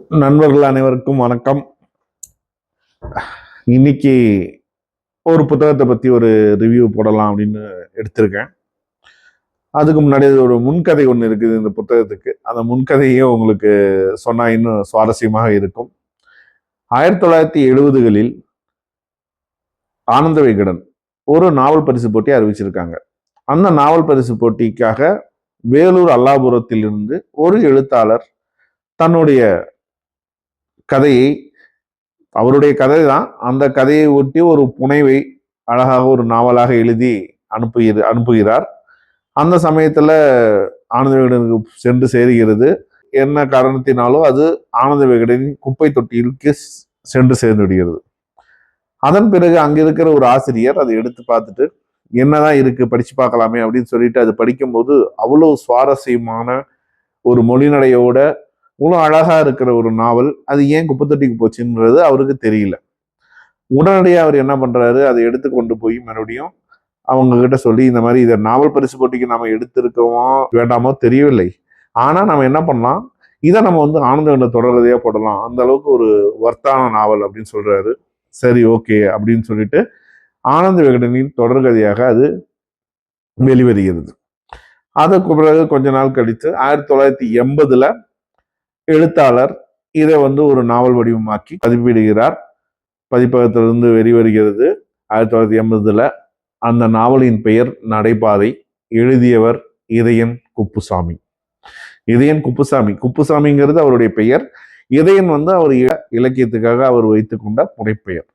நண்பர்கள் அனைவருக்கும் வணக்கம். இன்னைக்கு ஒரு புத்தகத்தை பற்றி ஒரு ரிவ்யூ போடலாம் அப்படின்னு எடுத்திருக்கேன். அதுக்கு முன்னாடி ஒரு முன்கதை ஒன்று இருக்குது இந்த புத்தகத்துக்கு. அந்த முன்கதையே உங்களுக்கு சொன்னா இன்னும் சுவாரஸ்யமாக இருக்கும். ஆயிரத்தி தொள்ளாயிரத்தி எழுபதுகளில் ஆனந்த விகடன் ஒரு நாவல் பரிசு போட்டி அறிவிச்சிருக்காங்க. அந்த நாவல் பரிசு போட்டிக்காக வேலூர் அல்லாபுரத்திலிருந்து ஒரு எழுத்தாளர் தன்னுடைய கதையை அவருடைய கதை தான் அந்த கதையை ஒட்டி ஒரு புனைவை அழகாக ஒரு நாவலாக எழுதி அனுப்புகிற அனுப்புகிறார். அந்த சமயத்தில் ஆனந்த விகடனுக்கு சென்று சேருகிறது. என்ன காரணத்தினாலோ அது ஆனந்த விகடனின் குப்பை தொட்டியிலுக்கு சென்று சேர்ந்து விடுகிறது. அதன் பிறகு அங்கே இருக்கிற ஒரு ஆசிரியர் அதை எடுத்து பார்த்துட்டு என்னதான் இருக்கு? படிச்சு பார்க்கலாமே அப்படின்னு சொல்லிட்டு அது படிக்கும்போது அவ்வளோ சுவாரஸ்யமான ஒரு மொழிநடையோட இவ்வளோ அழகா இருக்கிற ஒரு நாவல் அது ஏன் குப்பைத்தொட்டிக்கு போச்சுன்றது அவருக்கு தெரியல. உடனடியாக அவர் என்ன பண்ணுறாரு அதை எடுத்து கொண்டு போய் மறுபடியும் அவங்க கிட்ட சொல்லி இந்த மாதிரி இதை நாவல் பரிசு போட்டிக்கு நம்ம எடுத்திருக்கோமோ வேண்டாமோ தெரியவில்லை. ஆனால் நம்ம என்ன பண்ணலாம் இதை நம்ம வந்து ஆனந்த தொடர்கதையாக போடலாம். அந்த அளவுக்கு ஒரு வர்த்தான நாவல் அப்படின்னு சொல்கிறாரு சரி ஓகே அப்படின்னு சொல்லிட்டு ஆனந்த விகடனின் தொடர்கதையாக அது வெளிவருகிறது. அதற்கு பிறகு கொஞ்ச நாள் கழித்து ஆயிரத்தி தொள்ளாயிரத்தி எண்பதுல எழுத்தாளர் இதை வந்து ஒரு நாவல் வடிவமாக்கி பதிப்பிடுகிறார். பதிப்பகத்திலிருந்து வெளிவருகிறது ஆயிரத்தி தொள்ளாயிரத்தி எண்பதுல. அந்த நாவலின் பெயர் நடைபாதை. எழுதியவர் இதயன் குப்புசாமி. இதயன் குப்புசாமி. குப்புசாமிங்கிறது அவருடைய பெயர். இதயன் வந்து அவர் இல- இலக்கியத்துக்காக அவர் வைத்துக்கொண்ட புனைப்பெயர்.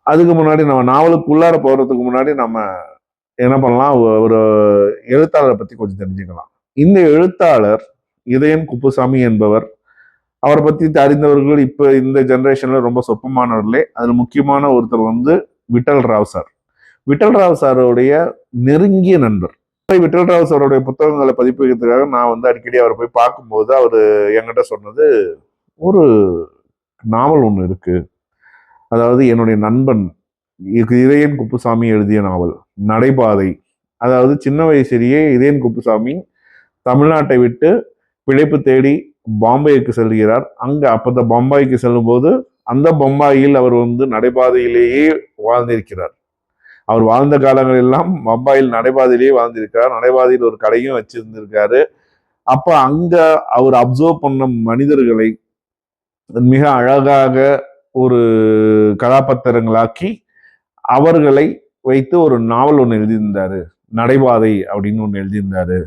அதுக்கு முன்னாடி நம்ம நாவலுக்குள்ளார போகிறதுக்கு முன்னாடி நம்ம என்ன பண்ணலாம்? ஒரு எழுத்தாளரை பற்றி கொஞ்சம் தெரிஞ்சுக்கலாம். இந்த எழுத்தாளர் இதயன் குப்புசாமி என்பவர். அவரை பற்றி அறிந்தவர்கள் இப்போ இந்த ஜென்ரேஷனில் ரொம்ப சொப்பமானவர்களே. அதில் முக்கியமான ஒருத்தர் வந்து விட்டல் ராவ் சார். விட்டல் ராவ் சாருடைய நெருங்கிய நண்பர். விட்டல் ராவ் சாருடைய புத்தகங்களை பதிப்பிக்கிறதுக்காக நான் வந்து அடிக்கடி அவரை போய் பார்க்கும்போது அவர் என்கிட்ட சொன்னது ஒரு நாவல் ஒன்று இருக்குது அதாவது என்னுடைய நண்பன் இதயன் குப்புசாமி எழுதிய நாவல் நடைபாதை. அதாவது சின்ன வயசுலேயே இதயன் குப்புசாமி தமிழ்நாட்டை விட்டு பிழைப்பு தேடி பாம்பேக்கு செல்கிறார். அங்க அப்பத்த பம்பாய்க்கு செல்லும்போது அந்த பம்பாயில் அவர் வந்து நடைபாதையிலேயே வாழ்ந்திருக்கிறார். அவர் வாழ்ந்த காலங்கள் எல்லாம் பம்பாயில் நடைபாதையிலேயே வாழ்ந்திருக்கிறார். நடைபாதையில் ஒரு கடையும் வச்சிருந்திருக்காரு. அப்ப அங்க அவர் அப்சர்வ் பண்ண மனிதர்களை மிக அழகாக ஒரு கதாபாத்திரங்களாக்கி அவர்களை வைத்து ஒரு நாவல் ஒன்று எழுதியிருந்தாரு. நடைபாதை அப்படின்னு ஒன்று எழுதியிருந்தாரு.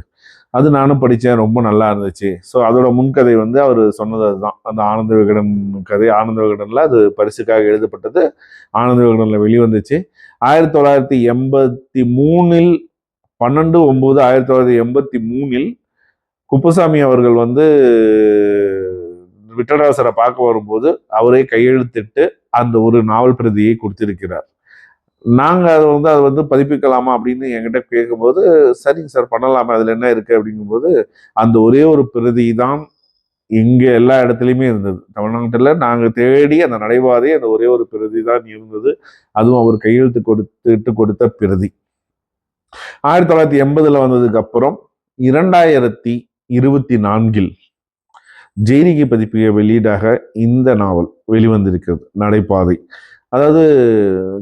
அது நானும் படித்தேன் ரொம்ப நல்லா இருந்துச்சு. ஸோ அதோட முன்கதை வந்து அவர் சொன்னது அதுதான். அந்த ஆனந்த விகடன் கதை ஆனந்த விகடனில் அது பரிசுக்காக எழுதப்பட்டது ஆனந்த விகடனில் வெளிவந்துச்சு. ஆயிரத்தி தொள்ளாயிரத்தி எண்பத்தி மூணில் பன்னெண்டு ஒம்பது ஆயிரத்தி தொள்ளாயிரத்தி எண்பத்தி மூணில் குப்புசாமி அவர்கள் வந்து விட்டடாசரை பார்க்க வரும்போது அவரே கையெழுத்திட்டு அந்த ஒரு நாவல் பிரதியை கொடுத்திருக்கிறார். நாங்கள் அதை வந்து அதை வந்து பதிப்பிக்கலாமா அப்படின்னு என்கிட்ட கேட்கும்போது சரிங்க சார் பண்ணலாமே அதில் என்ன இருக்குது அப்படிங்கும்போது அந்த ஒரே ஒரு பிரதி தான் இங்கே எல்லா இடத்துலையுமே இருந்தது. தமிழ்நாட்டில் நாங்கள் தேடி அந்த நடைபாதை அந்த ஒரே ஒரு பிரதி தான் இருந்தது. அதுவும் அவர் கையெழுத்து கொடுத்துட்டு கொடுத்த பிரதி. ஆயிரத்தி தொள்ளாயிரத்தி எண்பதில் வந்ததுக்கு அப்புறம் இரண்டாயிரத்தி இருபத்தி நான்கில் ஜெய்ரிகி பதிப்பிய வெளியீடாக இந்த நாவல் வெளிவந்திருக்கிறது நடைபாதை. அதாவது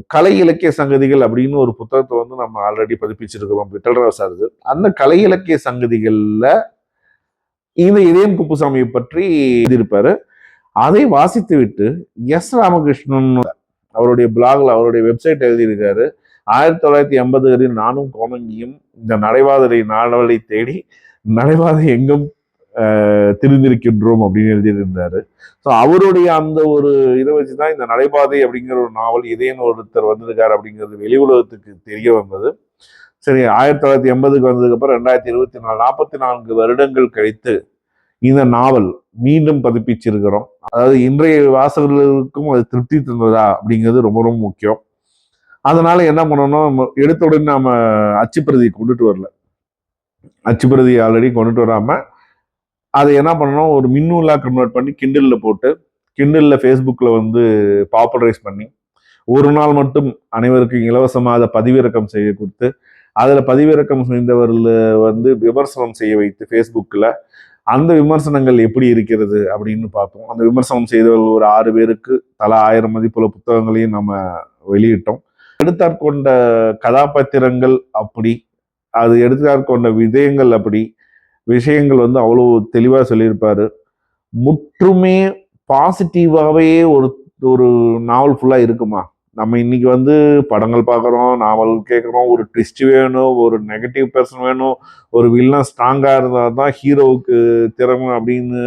கலை இலக்கிய சங்கதிகள் அப்படின்னு ஒரு புத்தகத்தை வந்து நம்ம ஆல்ரெடி பதிப்பிச்சிருக்கிறோம். விட்டல்ராவ் சார்து அந்த கலை இலக்கிய சங்கதிகள்ல இந்த இதயம் குப்புசாமியை பற்றி எழுதியிருப்பாரு. அதை வாசித்து விட்டு எஸ் ராமகிருஷ்ணன் அவருடைய பிளாக்ல அவருடைய வெப்சைட் எழுதியிருக்காரு. ஆயிரத்தி தொள்ளாயிரத்தி எண்பதுகளில் நானும் கோமங்கியும் இந்த நடைபாதை நாடவளை தேடி நடைபாதை எங்கும் திருந்திருக்கின்றோம் அப்படின்னு எழுதியிருந்தாரு. ஸோ அவருடைய அந்த ஒரு இதை வச்சு தான் இந்த நடைபாதை அப்படிங்கிற ஒரு நாவல் இதயன் ஒருத்தர் வந்திருக்கார் அப்படிங்கிறது வெளி உலகத்துக்கு தெரிய வந்தது. சரி ஆயிரத்தி தொள்ளாயிரத்தி எண்பதுக்கு வந்ததுக்கப்புறம் ரெண்டாயிரத்தி இருபத்தி நாலு நாற்பத்தி நான்கு வருடங்கள் கழித்து இந்த நாவல் மீண்டும் பதிப்பிச்சிருக்கிறோம். அதாவது இன்றைய வாசகர்களுக்கும் அது திருப்தி தந்ததா அப்படிங்கிறது ரொம்ப ரொம்ப முக்கியம். அதனால என்ன பண்ணணும்? எடுத்த உடனே நாம அச்சுப்பிரதியை கொண்டுட்டு வரல. அச்சுப்பிரதியை ஆல்ரெடி கொண்டுட்டு வராம அதை என்ன பண்ணணும்? ஒரு மின்னூலாக கன்வெர்ட் பண்ணி கிண்டல்ல போட்டு கிண்டிலில் ஃபேஸ்புக்கில் வந்து பாப்புலரைஸ் பண்ணி ஒரு நாள் மட்டும் அனைவருக்கும் இலவசமாக அதை பதிவிறக்கம் செய்ய கொடுத்து அதில் பதிவிறக்கம் செய்தவர்கள் வந்து விமர்சனம் செய்ய வைத்து ஃபேஸ்புக்கில் அந்த விமர்சனங்கள் எப்படி இருக்கிறது அப்படின்னு பார்த்தோம். அந்த விமர்சனம் செய்தவர்கள் ஒரு ஆறு பேருக்கு தலா ஆயிரம் மதிப்புள்ள புத்தகங்களையும் நம்ம வெளியிட்டோம். எடுத்தாற்கொண்ட கதாபாத்திரங்கள் அப்படி அது எடுத்தாற்கொண்ட விதயங்கள் அப்படி விஷயங்கள் வந்து அவ்வளோ தெளிவாக சொல்லியிருப்பாரு. முற்றுமே பாசிட்டிவாகவே ஒரு ஒரு நாவல் ஃபுல்லாக இருக்குமா? நம்ம இன்னைக்கு வந்து படங்கள் பார்க்குறோம் நாவல் கேட்குறோம் ஒரு ட்விஸ்ட் வேணும் ஒரு நெகட்டிவ் பர்சன் வேணும் ஒரு வில்லன் ஸ்ட்ராங்காக இருந்தால் தான் ஹீரோவுக்கு திறமை அப்படின்னு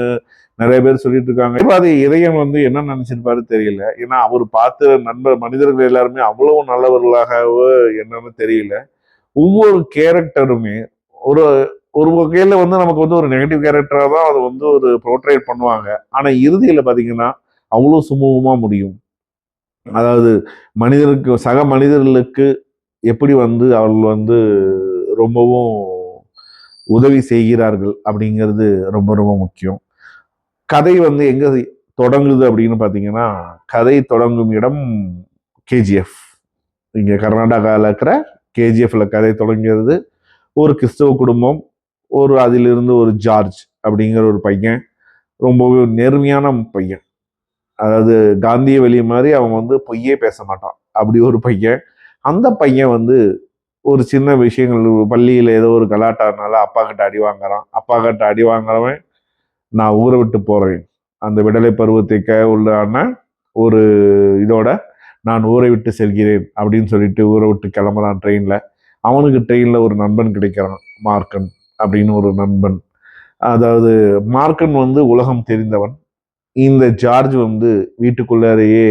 நிறைய பேர் சொல்லிட்டு இருக்காங்க இப்போ அது இதயம் வந்து என்ன நினைச்சிருப்பாரு தெரியல. ஏன்னா அவர் பார்த்த நண்பர் மனிதர்கள் எல்லாருமே அவ்வளவு நல்லவர்களாகவோ என்னன்னு தெரியல. ஒவ்வொரு கேரக்டருமே ஒரு ஒரு வகையில் வந்து நமக்கு வந்து ஒரு நெகட்டிவ் கேரக்டராக தான் அதை வந்து ஒரு ப்ரோட்ரேட் பண்ணுவாங்க. ஆனால் இறுதியில் பார்த்தீங்கன்னா அவ்வளோ சுமூகமாக முடியும். அதாவது மனிதருக்கு சக மனிதர்களுக்கு எப்படி வந்து அவர்கள் வந்து ரொம்பவும் உதவி செய்கிறார்கள் அப்படிங்கிறது ரொம்ப ரொம்ப முக்கியம். கதை வந்து எங்கே தொடங்குது அப்படின்னு பார்த்தீங்கன்னா கதை தொடங்கும் இடம் கேஜிஎஃப் இங்கே கர்நாடகாவில் இருக்கிற கேஜிஎஃப்ல கதை தொடங்கிறது ஒரு கிறிஸ்தவ குடும்பம் ஒரு அதிலிருந்து ஒரு ஜார்ஜ் அப்படிங்கிற ஒரு பையன் ரொம்பவே நேர்மையான பையன். அதாவது காந்திய வெளி மாதிரி அவன் வந்து பொய்யே பேச மாட்டான். அப்படி ஒரு பையன். அந்த பையன் வந்து ஒரு சின்ன விஷயங்கள் பள்ளியில் ஏதோ ஒரு கலாட்டானால அப்பா கிட்ட அடி வாங்குறான். அப்பா கிட்ட அடி வாங்குறவன் நான் ஊரை விட்டு போகிறேன் அந்த விடலை பருவத்துக்கு உள்ளான ஒரு இதோட நான் ஊரை விட்டு செல்கிறேன் அப்படின்னு சொல்லிட்டு ஊரை விட்டு கிளம்புறான் ட்ரெயினில் அவனுக்கு ட்ரெயினில் ஒரு நண்பன் கிடைக்கிறான் மார்க்கன். அப்படின்னு ஒரு நண்பன். அதாவது மார்க்கன் வந்து உலகம் தெரிந்தவன். இந்த ஜார்ஜ் வந்து வீட்டுக்குள்ளாரையே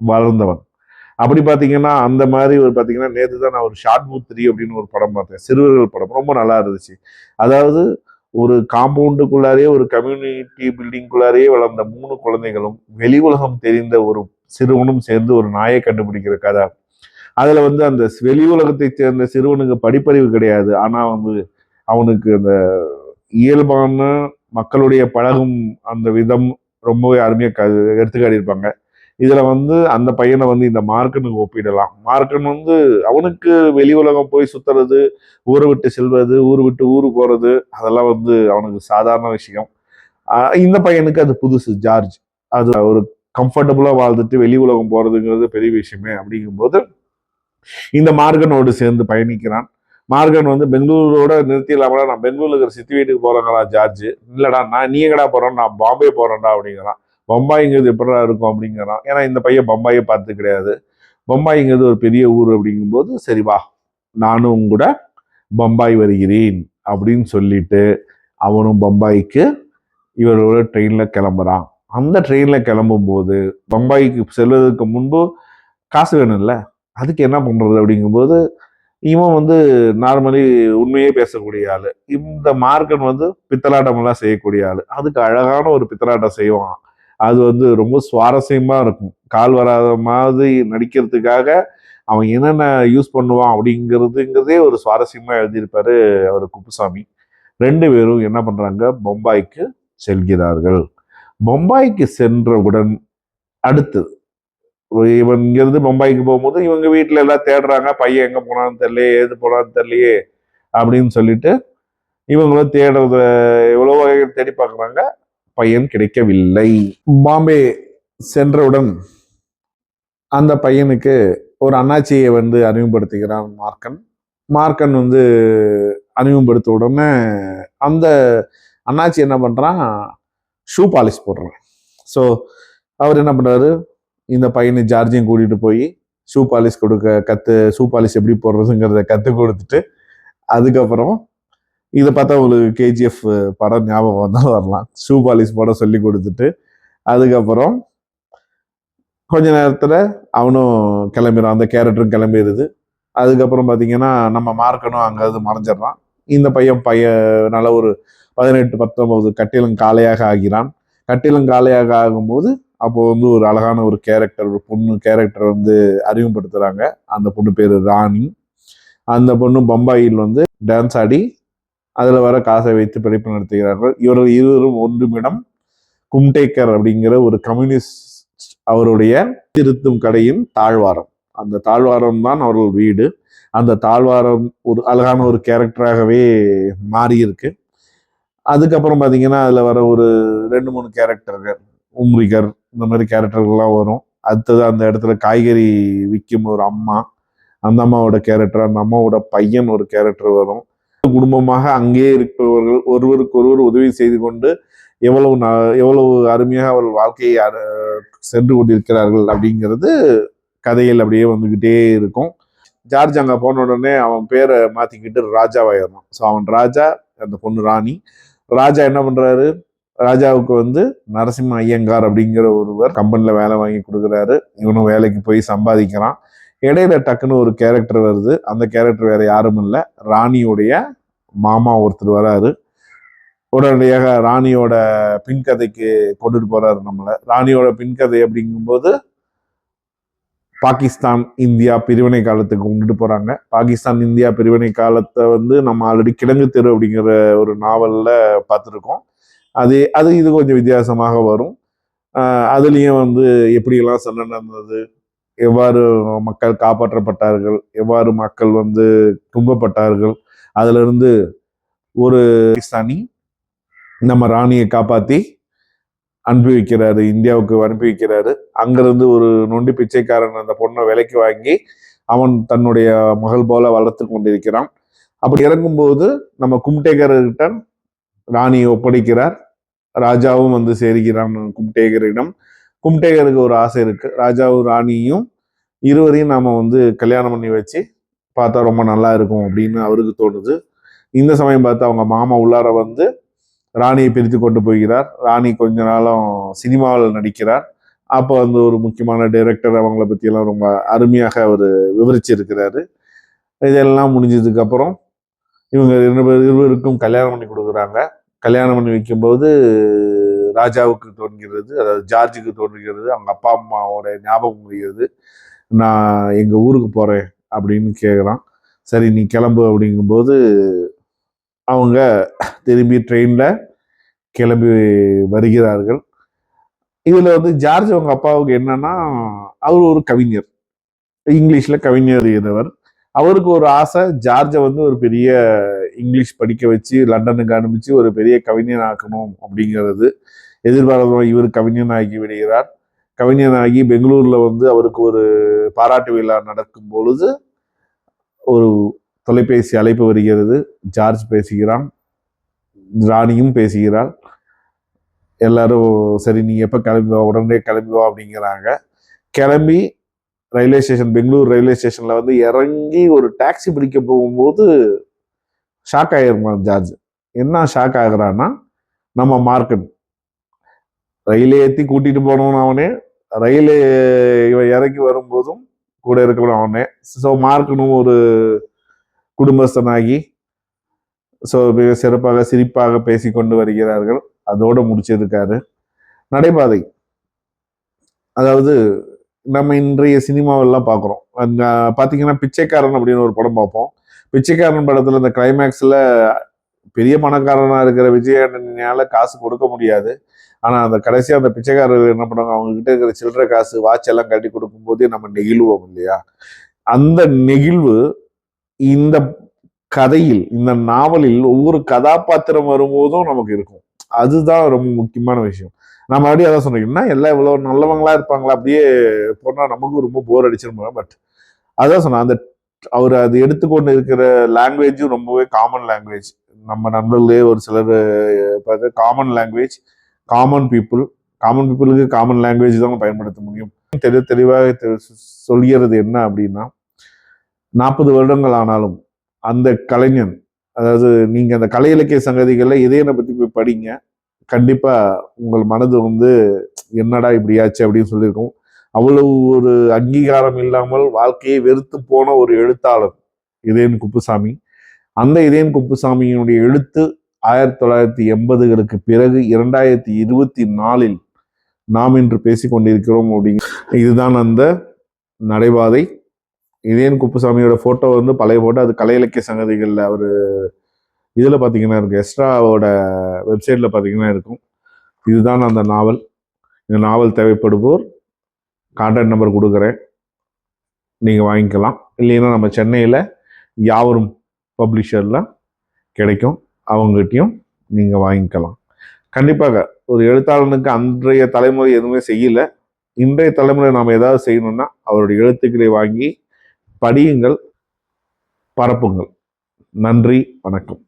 வளர்ந்தவன் அப்படி பார்த்தீங்கன்னா அந்த மாதிரி ஒரு பார்த்தீங்கன்னா நேற்று தான் நான் ஒரு ஷார்ட் பூத் த்ரீ அப்படின்னு ஒரு படம் பார்த்தேன். சிறுவர்கள் படம். ரொம்ப நல்லா இருந்துச்சு. அதாவது ஒரு காம்பவுண்டுக்குள்ளாரே ஒரு கம்யூனிட்டி பில்டிங்குள்ளாரே வளர்ந்த மூணு குழந்தைகளும் வெளி உலகம் தெரிந்த ஒரு சிறுவனும் சேர்ந்து ஒரு நாயை கண்டுபிடிக்கிற கதை. அதில் வந்து அந்த வெளி உலகத்தை சேர்ந்த சிறுவனுக்கு படிப்பறிவு கிடையாது. ஆனால் வந்து அவனுக்கு அந்த இயல்பான மக்களுடைய பழகும் அந்த விதம் ரொம்பவே அருமையாக க எடுத்து காட்டியிருப்பாங்க வந்து அந்த பையனை வந்து இந்த மார்க்கனுக்கு ஒப்பிடலாம். மார்க்கன் வந்து அவனுக்கு வெளி உலகம் போய் சுற்றுறது ஊரை விட்டு செல்வது ஊர் விட்டு ஊர் போகிறது அதெல்லாம் வந்து அவனுக்கு சாதாரண விஷயம். இந்த பையனுக்கு அது புதுசு ஜார்ஜ். அது ஒரு கம்ஃபர்டபுளாக வாழ்ந்துட்டு வெளி உலகம் போகிறதுங்கிறது பெரிய விஷயமே அப்படிங்கும்போது இந்த மார்கனோடு சேர்ந்து பயணிக்கிறான். மார்கன் வந்து பெங்களூரோட நிறுத்திடலாமடா நான் பெங்களூர்ல இருக்கிற சித்தி வீட்டுக்கு போறேங்களா ஜார்ஜ். இல்லடா நான் நீ எங்கடா போறேன் நான் பாம்பே போறேன்டா அப்படிங்கிறான். பம்பாய்ங்கிறது எப்படா இருக்கும் அப்படிங்கிறான். ஏன்னா இந்த பையன் பம்பாயை பார்த்து கிடையாது. பம்பாய்ங்கிறது ஒரு பெரிய ஊர் அப்படிங்கும்போது சரி வா நானும் கூட பம்பாய் வருகிறேன் அப்படின்னு சொல்லிட்டு அவனும் பம்பாய்க்கு இவரோட ட்ரெயினில் கிளம்புறான். அந்த ட்ரெயினில் கிளம்பும்போது பம்பாய்க்கு செல்வதற்கு முன்பு காசு வேணும்ல? அதுக்கு என்ன பண்ணுறது அப்படிங்கும்போது இவன் வந்து நார்மலி உண்மையே பேசக்கூடிய ஆள். இந்த மார்க்கன் வந்து பித்தலாட்டமெல்லாம் செய்யக்கூடிய ஆள். அதுக்கு அழகான ஒரு பித்தலாட்டம் செய்வான். அது வந்து ரொம்ப சுவாரஸ்யமாக இருக்கும். கால் வராத மாதிரி நடிக்கிறதுக்காக அவன் என்னென்ன யூஸ் பண்ணுவான் அப்படிங்கிறதுங்கிறதே ஒரு சுவாரஸ்யமாக எழுதியிருப்பாரு அவர் குப்புசாமி. ரெண்டு பேரும் என்ன பண்ணுறாங்க பொம்பாய்க்கு செல்கிறார்கள். பொம்பாய்க்கு சென்றவுடன் அடுத்தது இவன் இங்கேருந்து பம்பாய்க்கு போகும்போது இவங்க வீட்டில் எல்லாம் தேடுறாங்க பையன் எங்கே போனான்னு தெரியலையே ஏது போனான்னு தெரியலையே அப்படின்னு சொல்லிட்டு இவங்களும் தேடுறத எவ்வளோ வகைகள் தேடி பார்க்குறாங்க. பையன் கிடைக்கவில்லை. பாம்பே சென்றவுடன் அந்த பையனுக்கு ஒரு அண்ணாச்சியை வந்து அறிமுகப்படுத்துகிறான் மார்க்கன். மார்க்கன் வந்து அறிமுகப்படுத்த உடனே அந்த அண்ணாச்சி என்ன பண்ணுறான் ஷூ பாலிஷ் போடுறான். ஸோ அவர் என்ன பண்ணுறாரு இந்த பையனை ஜார்ஜையும் கூட்டிகிட்டு போய் ஷூ பாலிஷ் கொடுக்க கற்று ஷூ பாலிஷ் எப்படி போடுறதுங்கிறத கற்றுக் கொடுத்துட்டு அதுக்கப்புறம் இதை பார்த்தா உங்களுக்கு கேஜிஎஃப் படம் ஞாபகம் வந்தாலும் வரலாம். ஷூ பாலிஷ் போட சொல்லி கொடுத்துட்டு அதுக்கப்புறம் கொஞ்ச நேரத்தில் அவனும் கிளம்பிடுறான். அந்த கேரக்டரும் கிளம்பிடுது. அதுக்கப்புறம் பார்த்தீங்கன்னா நம்ம மார்க்கனும் அங்கேருந்து மறைஞ்சிடறான். இந்த பையன் பையன் நல்ல ஒரு பதினெட்டு பத்தொம்போது கட்டிலும் காளையாக ஆகிறான். கட்டிலும் காளையாக ஆகும்போது அப்போ வந்து ஒரு அழகான ஒரு கேரக்டர் ஒரு பொண்ணு கேரக்டர் வந்து அறிமுகப்படுத்துகிறாங்க அந்த பொண்ணு பேர் ராணி. அந்த பொண்ணு பம்பாயில் வந்து டான்ஸ் ஆடி அதில் வர காசை வைத்து பிழைப்பு நடத்துகிறார்கள். இவர்கள் இருவரும் ஒன்றுமிடம் கும்டேக்கர் அப்படிங்கிற ஒரு கம்யூனிஸ்ட் அவருடைய திருத்தும் கடையின் தாழ்வாரம். அந்த தாழ்வாரம் தான் அவர்கள் வீடு. அந்த தாழ்வாரம் ஒரு அழகான ஒரு கேரக்டராகவே மாறியிருக்கு. அதுக்கப்புறம் பார்த்தீங்கன்னா அதில் வர ஒரு ரெண்டு மூணு கேரக்டர்கள் உம்ரிகர் இந்த மாதிரி கேரக்டர்கள்லாம் வரும். அடுத்தது அந்த இடத்துல காய்கறி விற்கும் ஒரு அம்மா அந்த அம்மாவோட கேரக்டர் அந்த அம்மாவோட பையன் ஒரு கேரக்டர் வரும். குடும்பமாக அங்கேயே இருப்பவர்கள் ஒருவருக்கு ஒருவர் உதவி செய்து கொண்டு எவ்வளவு எவ்வளவு அருமையாக அவர்கள் வாழ்க்கையை சென்று கொண்டிருக்கிறார்கள் அப்படிங்கிறது கதையில் அப்படியே வந்துக்கிட்டே இருக்கும். ஜார்ஜ் அங்கே போன உடனே அவன் பேரை மாற்றிக்கிட்டு ராஜாவாயிடணும் ஸோ அவன் ராஜா அந்த பொண்ணு ராணி. ராஜா என்ன பண்ணுறாரு ராஜாவுக்கு வந்து நரசிம்ம ஐயங்கார் அப்படிங்கிற ஒருவர் கம்பெனியில் வேலை வாங்கி கொடுக்குறாரு. இவனும் வேலைக்கு போய் சம்பாதிக்கிறான். இடையில டக்குன்னு ஒரு கேரக்டர் வருது. அந்த கேரக்டர் வேற யாரும் இல்லை. ராணியுடைய மாமா ஒருத்தர் வராரு. உடனடியாக ராணியோட பின்கதைக்கு கொண்டுட்டு போறாரு நம்மளை. ராணியோட பின்கதை அப்படிங்கும்போது பாகிஸ்தான் இந்தியா பிரிவினை காலத்துக்கு கொண்டுட்டு போறாங்க. பாகிஸ்தான் இந்தியா பிரிவினை காலத்தை வந்து நம்ம ஆல்ரெடி கிழங்கு தெரு அப்படிங்கிற ஒரு நாவல்ல பார்த்துருக்கோம். அது அது இது கொஞ்சம் வித்தியாசமாக வரும். அதுலேயும் வந்து எப்படியெல்லாம் சண்டை நடந்தது எவ்வாறு மக்கள் காப்பாற்றப்பட்டார்கள் எவ்வாறு மக்கள் வந்து துன்பப்பட்டார்கள் அதிலிருந்து ஒரு பாகிஸ்தானி நம்ம ராணியை காப்பாற்றி அனுப்பி வைக்கிறாரு இந்தியாவுக்கு அனுப்பி வைக்கிறாரு அங்கிருந்து ஒரு நொண்டி பிச்சைக்காரன் அந்த பொண்ணை விலைக்கு வாங்கி அவன் தன்னுடைய மகள் போல வளர்த்து கொண்டிருக்கிறான். அப்படி இறங்கும்போது நம்ம கும்டேகர்கிட்ட ராணியை ஒப்படைக்கிறார். ராஜாவும் வந்து சேர்கிறான் கும்டேகரிடம். கும்டேகருக்கு ஒரு ஆசை இருக்கு. ராஜாவும் ராணியும் இருவரையும் நாம வந்து கல்யாணம் பண்ணி வச்சு பார்த்தா ரொம்ப நல்லா இருக்கும் அப்படின்னு அவருக்கு தோணுது. இந்த சமயம் பார்த்து அவங்க மாமா உள்ளார வந்து ராணியை பிரித்து கொண்டு போகிறார். ராணி கொஞ்ச நாளும் சினிமாவில் நடிக்கிறார். அப்போ வந்து ஒரு முக்கியமான டைரக்டர் அவங்கள பற்றியெல்லாம் ரொம்ப அருமையாக அவர் விவரிச்சிருக்கிறாரு. இதெல்லாம் முடிஞ்சதுக்கப்புறம் இவங்க இரண்டு இருவருக்கும் கல்யாணம் பண்ணி கொடுக்குறாங்க. கல்யாணம் பண்ணி வைக்கும்போது ராஜாவுக்கு தோன்றுகிறது அதாவது ஜார்ஜுக்கு தோன்றுகிறது அவங்க அப்பா அம்மாவோட ஞாபகம் முடிகிறது. நான் எங்கள் ஊருக்கு போகிறேன் அப்படின்னு கேட்குறான் சரி நீ கிளம்பு அப்படிங்கும்போது அவங்க திரும்பி ட்ரெயினில் கிளம்பி வருகிறார்கள். இதில் வந்து ஜார்ஜ் அவங்க அப்பாவுக்கு என்னன்னா அவர் ஒரு கவிஞர். இங்கிலீஷில் கவிஞர் எழுதியவர் அவருக்கு ஒரு ஆசை. ஜார்ஜை வந்து ஒரு பெரிய இங்கிலீஷ் படிக்க வச்சு லண்டனுக்கு அனுப்பிச்சு ஒரு பெரிய கவிஞன் ஆக்கணும் அப்படிங்கிறது எதிர்பாராத இவர் கவிஞன் ஆகி விடுகிறார். கவிஞன் ஆகி வந்து அவருக்கு ஒரு பாராட்டு விழா நடக்கும் பொழுது ஒரு தொலைபேசி அழைப்பு வருகிறது. ஜார்ஜ் பேசுகிறான். ராணியும் பேசுகிறாள். எல்லாரும் சரி நீ எப்போ கிளம்பி வா? உடனே கிளம்பி வா அப்படிங்கிறாங்க. கிளம்பி ரயில்வே ஸ்டேஷன் பெங்களூர் ரயில்வே ஸ்டேஷன்ல வந்து இறங்கி ஒரு டாக்ஸி பிடிக்க போகும்போது ஷாக் ஆகிருக்கான் ஜார்ஜ்? என்ன ஷாக் ஆகுறான்னா நம்ம மார்க்கன். ரயிலே ஏற்றி கூட்டிட்டு போனவன் அவனே. ரயிலே இவன் இறங்கி வரும்போதும் கூட இருக்கணும் அவனே. ஸோ மார்க்கனும் ஒரு குடும்பஸ்தனாகி ஸோ மிக சிறப்பாக சிரிப்பாக பேசி கொண்டு வருகிறார்கள். அதோடு முடிச்சிருக்காரு. நடைபாதை. அதாவது நம்ம இன்றைய சினிமாவெல்லாம் பார்க்குறோம். அந்த பார்த்தீங்கன்னா பிச்சைக்காரன் அப்படின்னு ஒரு படம் பார்ப்போம். பிச்சைக்காரன் படத்தில் இந்த கிளைமேக்ஸில் பெரிய பணக்காரனாக இருக்கிற விஜயாண்டனால காசு கொடுக்க முடியாது. ஆனால் அந்த கடைசியாக அந்த பிச்சைக்காரர்கள் என்ன பண்ணுவாங்க? அவங்கக்கிட்ட இருக்கிற சில்லற காசு வாட்ச் எல்லாம் கட்டி கொடுக்கும்போதே நம்ம நெகிழ்வோம் இல்லையா? அந்த நெகிழ்வு இந்த கதையில் இந்த நாவலில் ஒவ்வொரு கதாபாத்திரம் வரும்போதும் நமக்கு இருக்கும். அதுதான் ரொம்ப முக்கியமான விஷயம். நான் மறுபடியும் அதான் சொன்னீங்கன்னா எல்லாம் இவ்வளோ நல்லவங்களா இருப்பாங்களா? அப்படியே போனால் நமக்கும் ரொம்ப போர் அடிச்சிருப்பாங்க பட் அதான் சொன்னேன் அந்த அவர் அது எடுத்துக்கொண்டு இருக்கிற லாங்குவேஜும் ரொம்பவே காமன் லாங்குவேஜ் நம்ம நண்பர்களே ஒரு சிலர் பார்த்து common language common people common பீப்புளுக்கு காமன் லாங்குவேஜ் தான் பயன்படுத்த முடியும். தெளி தெளிவாக தெ- சொல்கிறது என்ன அப்படின்னா நாற்பது வருடங்கள் ஆனாலும் அந்த கலைஞன் அதாவது நீங்கள் அந்த கலை இலக்கிய சங்கதிகளில் இதயனை பற்றி போய் படிங்க கண்டிப்பாக உங்கள் மனது வந்து என்னடா இப்படியாச்சு அப்படின்னு சொல்லியிருக்கும். அவ்வளவு ஒரு அங்கீகாரம் இல்லாமல் வாழ்க்கையை வெறுத்து போன ஒரு எழுத்தாளர் இதயன் குப்புசாமி. அந்த இதயன் குப்புசாமியினுடைய எழுத்து ஆயிரத்தி தொள்ளாயிரத்தி எண்பதுகளுக்கு பிறகு இரண்டாயிரத்தி இருபத்தி நாலில் நாம் இன்று பேசிக்கொண்டிருக்கிறோம் கொண்டிருக்கிறோம் அப்படிங்க இதுதான் அந்த நடைபாதை. இதயன் குப்புசாமியோட போட்டோ வந்து பழைய போட்டோ அது கலை இலக்கிய சங்கதிகளில் அவர் இதில் பார்த்தீங்கன்னா இருக்கு. எஸ்ட்ராவோட வெப்சைட்டில் பார்த்தீங்கன்னா இருக்கும். இதுதான் அந்த நாவல். இந்த நாவல் தேவைப்படுவோர் கான்டாக்ட் நம்பர் கொடுக்குறேன். நீங்கள் வாங்கிக்கலாம். இல்லைன்னா நம்ம சென்னையில் யாவரும் பப்ளிஷரில் கிடைக்கும். அவங்ககிட்டயும் நீங்கள் வாங்கிக்கலாம். கண்டிப்பாக ஒரு எழுத்தாளனுக்கு அன்றைய தலைமுறை எதுவுமே செய்யலை. இன்றைய தலைமுறை நாம் ஏதாவது செய்யணும்னா அவருடைய எழுத்துக்களை வாங்கி படியுங்கள் பரப்புங்கள். நன்றி வணக்கம்.